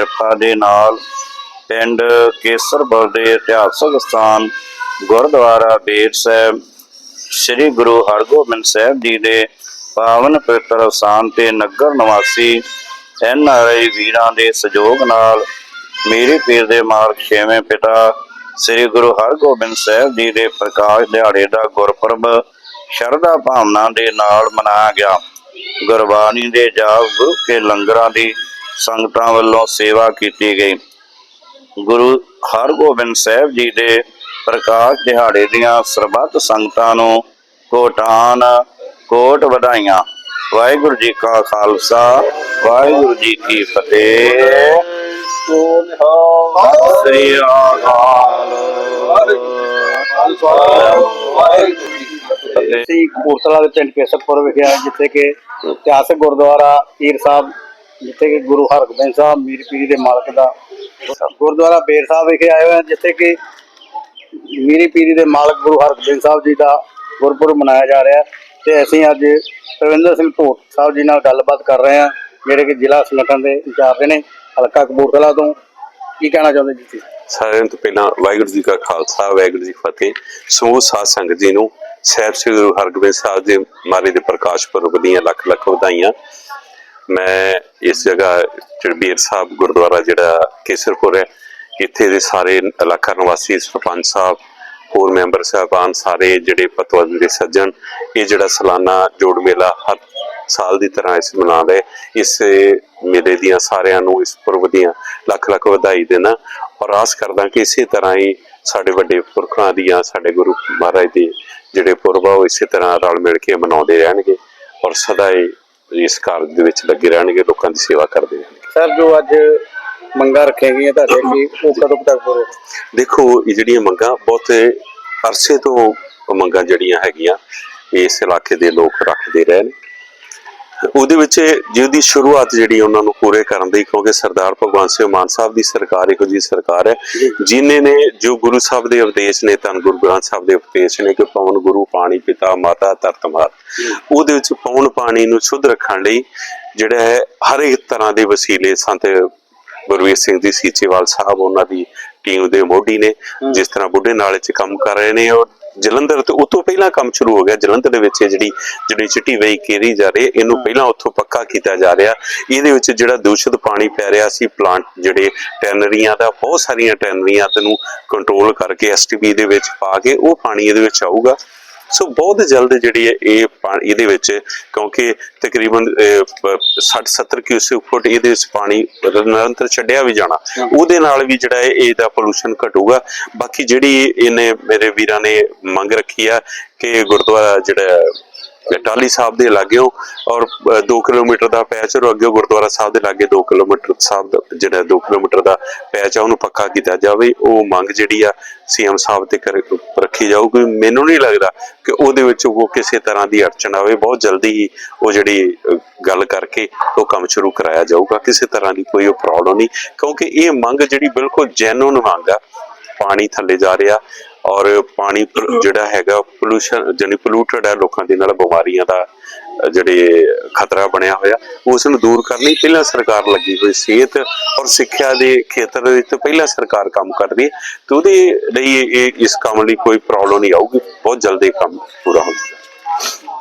ਕਿਰਪਾ ਦੇ ਨਾਲ ਪਿੰਡ ਕੇਸਰਪੁਰ ਦੇ ਇਤਿਹਾਸਕ ਸਥਾਨ ਗੁਰਦੁਆਰਾ ਬੇਰ ਸਾਹਿਬ, ਸ੍ਰੀ ਗੁਰੂ ਹਰਗੋਬਿੰਦ ਸਾਹਿਬ ਜੀ ਦੇ ਪਾਵਨ ਪਵਿੱਤਰ ਸਥਾਨ ਤੇ ਨਗਰ ਨਿਵਾਸੀ ਐਨ ਆਰ ਆਈ ਵੀਰਾਂ ਦੇ ਸਹਿਯੋਗ ਨਾਲ ਮੇਰੇ ਪੀਰ ਦੇ ਮਾਰਗ ਛੇਵੇਂ ਪਿਤਾ ਸ੍ਰੀ ਗੁਰੂ ਹਰਗੋਬਿੰਦ ਸਾਹਿਬ ਜੀ ਦੇ ਪ੍ਰਕਾਸ਼ ਦਿਹਾੜੇ ਦਾ ਗੁਰਪੁਰਬ ਸ਼ਰਧਾ ਭਾਵਨਾ ਦੇ ਨਾਲ ਮਨਾਇਆ ਗਿਆ। ਗੁਰਬਾਣੀ ਦੇ ਜਾਪ ਗੁਰੂ ਕੇ ਲੰਗਰਾਂ ਦੀ ਸੰਗਤਾਂ ਵੱਲੋਂ ਸੇਵਾ ਕੀਤੀ ਗਈ। ਗੁਰੂ ਹਰਗੋਬਿੰਦ ਸਾਹਿਬ ਜੀ ਦੇ ਪ੍ਰਕਾਸ਼ ਦਿਹਾੜੇ ਦੀਆਂ ਸਰਬੱਤ ਸੰਗਤਾਂ ਨੂੰ ਕੋਟਾਨ ਕੋਟ ਵਧਾਈਆਂ। ਵਾਹਿਗੁਰੂ ਜੀ ਕਾ ਖਾਲਸਾ, ਵਾਹਿਗੁਰੂ ਜੀ ਕੀ ਫਤਿਹ। ਸ੍ਰੀ ਅਕਾਲ ਅਸੀਂ ਕਪੂਰਥਲਾ ਦੇ ਪਿੰਡ ਕੇਸਰਪੁਰ ਵਿਖੇ ਜਿੱਥੇ ਕਿ ਇਤਿਹਾਸਕ ਗੁਰਦੁਆਰਾ ਪੀਰ ਸਾਹਿਬ ਜਿੱਥੇ ਕਿ ਗੁਰੂ ਹਰਗੋਬਿੰਦ ਸਾਹਿਬ, ਮੀਰ ਪੀਰੀ ਦੇ ਮਾਲਕ ਦਾ ਗੁਰਦੁਆਰਾ ਬੇਰ ਸਾਹਿਬ ਵਿਖੇ ਆਏ ਹੋਏ ਹਾਂ ਜਿੱਥੇ ਕਿ ਮੀਰੀ ਪੀਰੀ ਦੇ ਮਾਲਕ ਗੁਰੂ ਹਰਗੋਬਿੰਦ ਸਾਹਿਬ ਜੀ ਦਾ ਗੁਰਪੁਰਬ ਮਨਾਇਆ ਜਾ ਰਿਹਾ ਤੇ ਅਸੀਂ ਅੱਜ ਪ੍ਰਵਿੰਦਰ ਸਿੰਘ ਭੋਟ ਸਾਹਿਬ ਜੀ ਨਾਲ ਗੱਲਬਾਤ ਕਰ ਰਹੇ ਹਾਂ, ਜਿਹੜੇ ਕਿ ਜ਼ਿਲ੍ਹਾ ਸੰਗਠਨ ਦੇ ਇੰਚਾਰਜ ਨੇ, ਹਲਕਾ ਕਪੂਰਥਲਾ ਤੋਂ। ਕੀ ਕਹਿਣਾ ਚਾਹੁੰਦੇ ਜੀ ਤੁਸੀਂ? ਸਾਰਿਆਂ ਤੋਂ ਪਹਿਲਾਂ ਵਾਹਿਗੁਰੂ ਜੀ ਕਾ ਖਾਲਸਾ, ਵਾਹਿਗੁਰੂ ਜੀ ਕੀ ਫਤਿਹ। ਸੋ ਸਾਧ ਸੰਗਤ ਜੀ ਨੂੰ ਸਾਹਿਬ ਸ੍ਰੀ ਗੁਰੂ ਹਰਗੋਬਿੰਦ ਸਾਹਿਬ ਦੇ ਮਾਰੇ ਦੇ ਪ੍ਰਕਾਸ਼ ਪੁਰਬ ਦੀਆਂ ਲੱਖ ਲੱਖ ਵਧਾਈਆਂ। ਮੈਂ ਇਸ ਜਗ੍ਹਾ ਚੜਬੀਰ ਸਾਹਿਬ ਗੁਰਦੁਆਰਾ ਜਿਹੜਾ ਕੇਸਰਪੁਰ ਹੈ, ਇੱਥੇ ਦੇ ਸਾਰੇ ਇਲਾਕਾ ਨਿਵਾਸੀ ਸਰਪੰਚ ਸਾਹਿਬ, ਹੋਰ ਮੈਂਬਰ ਸਾਹਿਬਾਨ ਸਾਰੇ ਜਿਹੜੇ ਪਤਵੰਤ ਦੇ ਸੱਜਣ, ਇਹ ਜਿਹੜਾ ਸਾਲਾਨਾ ਜੋੜ ਮੇਲਾ ਹਰ ਸਾਲ ਦੀ ਤਰ੍ਹਾਂ ਇਸ ਮਨਾ ਰਹੇ। ਇਸ ਮੇਲੇ ਦੀਆਂ ਸਾਰਿਆਂ ਨੂੰ ਇਸ ਪੁਰਬ ਦੀਆਂ ਲੱਖ ਲੱਖ ਵਧਾਈ ਦੇਣਾ ਔਰ ਆਸ ਕਰਦਾ ਕਿ ਇਸੇ ਤਰ੍ਹਾਂ ਹੀ ਸਾਡੇ ਵੱਡੇ ਪੁਰਖਾਂ ਦੀਆਂ, ਸਾਡੇ ਗੁਰੂ ਮਹਾਰਾਜ ਦੇ ਜਿਹੜੇ ਪੁਰਬ ਆ, ਉਹ ਇਸੇ ਤਰ੍ਹਾਂ ਰਲ ਮਿਲ ਕੇ ਮਨਾਉਂਦੇ ਰਹਿਣਗੇ ਔਰ ਸਦਾ ਹੀ ਇਸ ਕਾਰਜ ਦੇ ਵਿੱਚ ਲੱਗੇ ਰਹਿਣਗੇ ਲੋਕਾਂ ਦੀ ਸੇਵਾ ਕਰਦੇ ਰਹਿਣਗੇ। ਸਰ ਜੋ ਅੱਜ ਮੰਗਾਂ ਰੱਖੀਆਂ ਗਈਆਂ ਤੁਹਾਡੇ ਲਈ ਉਹ ਕਦੋਂ ਤੱਕ ਪੂਰੇ ਦੇਖੋ ਇਹ ਜਿਹੜੀਆਂ ਮੰਗਾਂ ਬਹੁਤ ਅਰਸੇ ਤੋਂ ਮੰਗਾਂ ਜਿਹੜੀਆਂ ਹੈਗੀਆਂ ਇਸ ਇਲਾਕੇ ਦੇ ਲੋਕ ਰੱਖਦੇ ਰਹੇ ਨੇ ਉਹਦੇ ਵਿੱਚ ਜਿਹਦੀ ਸ਼ੁਰੂਆਤ ਜਿਹੜੀ ਉਹਨਾਂ ਨੂੰ ਪੂਰੇ ਕਰਨ ਦੀ ਕਿਉਂਕਿ ਸਰਦਾਰ ਭਗਵੰਤ ਸਿੰਘ ਮਾਨ ਸਾਹਿਬ ਦੀ ਸਰਕਾਰ ਇਹੋ ਜੀ ਸਰਕਾਰ ਹੈ ਜਿਨੇ ਨੇ ਜੋ ਗੁਰੂ ਸਾਹਿਬ ਦੇ ਉਪਦੇਸ਼ ਨੇ ਧੰਨ ਗੁਰੂ ਗ੍ਰੰਥ ਸਾਹਿਬ ਦੇ ਉਪਦੇਸ਼ ਨੇ ਕਿ ਪਵਨ ਗੁਰੂ ਪਾਣੀ ਪਿਤਾ ਮਾਤਾ ਧਰਤ ਮਾਤ ਉਹਦੇ ਵਿੱਚ ਪਵਨ ਪਾਣੀ ਨੂੰ ਸ਼ੁੱਧ ਰੱਖਣ ਲਈ ਜਿਹੜਾ ਹੈ ਹਰ ਇੱਕ ਤਰ੍ਹਾਂ ਦੇ ਵਸੀਲੇ ਸੰਤ ਗੁਰਵੀਰ ਸਿੰਘ ਜੀ ਸੀਚੇਵਾਲ ਸਾਹਿਬ ਉਹਨਾਂ ਦੀ ਟੀਮ ਦੇ ਮੋਢੀ ਨੇ ਜਿਸ ਤਰ੍ਹਾਂ ਬੁੱਢੇ ਨਾਲੇ 'ਚ ਕੰਮ ਕਰ ਰਹੇ ਨੇ ਔਰ ਜਲੰਧਰ ਤੇ ਉਤੋਂ ਪਹਿਲਾਂ ਕੰਮ ਸ਼ੁਰੂ ਹੋ ਗਿਆ ਜਲੰਧਰ ਦੇ ਵਿੱਚ ਜਿਹੜੀ ਜਿਹੜੀ ਚਿੱਟੀ ਵੇਈ ਕੇਰੀ ਜਾ ਰਹੀ ਹੈ, ਇਹਨੂੰ ਪਹਿਲਾਂ ਉੱਥੋਂ ਪੱਕਾ ਕੀਤਾ ਜਾ ਰਿਹਾ। ਇਹਦੇ ਵਿੱਚ ਜਿਹੜਾ ਦੂਸ਼ਿਤ ਪਾਣੀ ਪੈ ਰਿਹਾ ਸੀ ਪਲਾਂਟ ਜਿਹੜੇ ਟੈਨਰੀਆਂ ਦਾ ਬਹੁਤ ਸਾਰੀਆਂ ਟੈਨਰੀਆਂ ਤੇ ਨੂੰ ਕੰਟਰੋਲ ਕਰਕੇ ਐਸਟੀਪੀ ਦੇ ਵਿੱਚ ਪਾ ਕੇ ਉਹ ਪਾਣੀ ਇਹਦੇ ਵਿੱਚ ਆਊਗਾ। ਸੋ ਬਹੁਤ ਜਲਦ ਜਿਹੜੀ ਹੈ ਇਹ ਇਹਦੇ ਵਿੱਚ ਕਿਉਂਕਿ ਤਕਰੀਬਨ 60 70 ਕਿਊਸਿਕ ਫੁੱਟ ਇਹਦੇ ਵਿੱਚ ਪਾਣੀ ਨਿਰੰਤਰ ਛੱਡਿਆ ਵੀ ਜਾਣਾ। ਉਹਦੇ ਨਾਲ ਵੀ ਜਿਹੜਾ ਹੈ ਇਹਦਾ ਪੋਲੂਸ਼ਨ ਘਟੂਗਾ। ਬਾਕੀ ਜਿਹੜੀ ਇਹਨੇ ਮੇਰੇ ਵੀਰਾਂ ਨੇ ਮੰਗ ਰੱਖੀ ਆ ਕਿ ਗੁਰਦੁਆਰਾ ਜਿਹੜਾ ਟਾਲੀ ਸਾਹਿਬ ਦੇ ਲਾਗਿਓ ਔਰ 2 ਕਿਲੋਮੀਟਰ ਦਾ ਪੈਚ ਔਰ ਅੱਗੇ ਗੁਰਦੁਆਰਾ ਸਾਹਿਬ ਦੇ ਲਾਗੇ 2 ਕਿਲੋਮੀਟਰ ਸਾਹਿਬ ਦਾ, ਜਿਹੜਾ 2 ਕਿਲੋਮੀਟਰ ਦਾ ਪੈਚ ਆ, ਉਹਨੂੰ ਪੱਕਾ ਕੀਤਾ ਜਾਵੇ। ਉਹ ਮੰਗ ਜਿਹੜੀ ਆ, ਸੀਐਮ ਸਾਹਿਬ ਤੇ ਰੱਖੀ ਜਾਊਗੀ। ਮੈਨੂੰ ਨਹੀਂ ਲੱਗਦਾ ਕਿ ਉਹਦੇ ਵਿੱਚ ਉਹ ਕਿਸੇ ਤਰ੍ਹਾਂ ਦੀ ਅੜਚਣ ਆਵੇ। ਬਹੁਤ ਜਲਦੀ ਹੀ ਉਹ ਜਿਹੜੀ ਗੱਲ ਕਰਕੇ ਉਹ ਕੰਮ ਸ਼ੁਰੂ ਕਰਾਇਆ ਜਾਊਗਾ। ਕਿਸੇ ਤਰ੍ਹਾਂ ਦੀ ਕੋਈ ਪ੍ਰੋਬਲਮ ਨਹੀਂ ਕਿਉਂਕਿ ਇਹ ਮੰਗ ਜਿਹੜੀ ਬਿਲਕੁਲ ਜੈਨੂਨ ਮੰਗ ਆ, ਪਾਣੀ ਥੱਲੇ ਜਾ ਰਿਹਾ। ਔਰ ਪਾਣੀ ਜਿਹੜਾ ਹੈਗਾ ਪੋਲੂਸ਼ਨ ਜਾਨੀ ਪੋਲੂਟਡ ਹੈ ਲੋਕਾਂ ਦੇ ਨਾਲ ਬਿਮਾਰੀਆਂ ਦਾ ਜਿਹੜੇ ਖਤਰਾ ਬਣਿਆ ਹੋਇਆ ਉਸ ਨੂੰ ਦੂਰ ਕਰਨ ਲਈ ਪਹਿਲਾਂ ਸਰਕਾਰ ਲੱਗੀ ਹੋਈ ਸਿਹਤ ਔਰ ਸਿੱਖਿਆ ਦੇ ਖੇਤਰ ਵਿੱਚ ਪਹਿਲਾਂ ਸਰਕਾਰ ਕੰਮ ਕਰ ਰਹੀ ਹੈ। ਤੇ ਉਹਦੇ ਲਈ ਇਹ ਇਸ ਕੰਮ ਲਈ ਕੋਈ ਪ੍ਰੋਬਲਮ ਨਹੀਂ ਆਊਗੀ। ਬਹੁਤ ਜਲਦੀ ਕੰਮ ਪੂਰਾ ਹੋ ਜਾਊਗਾ।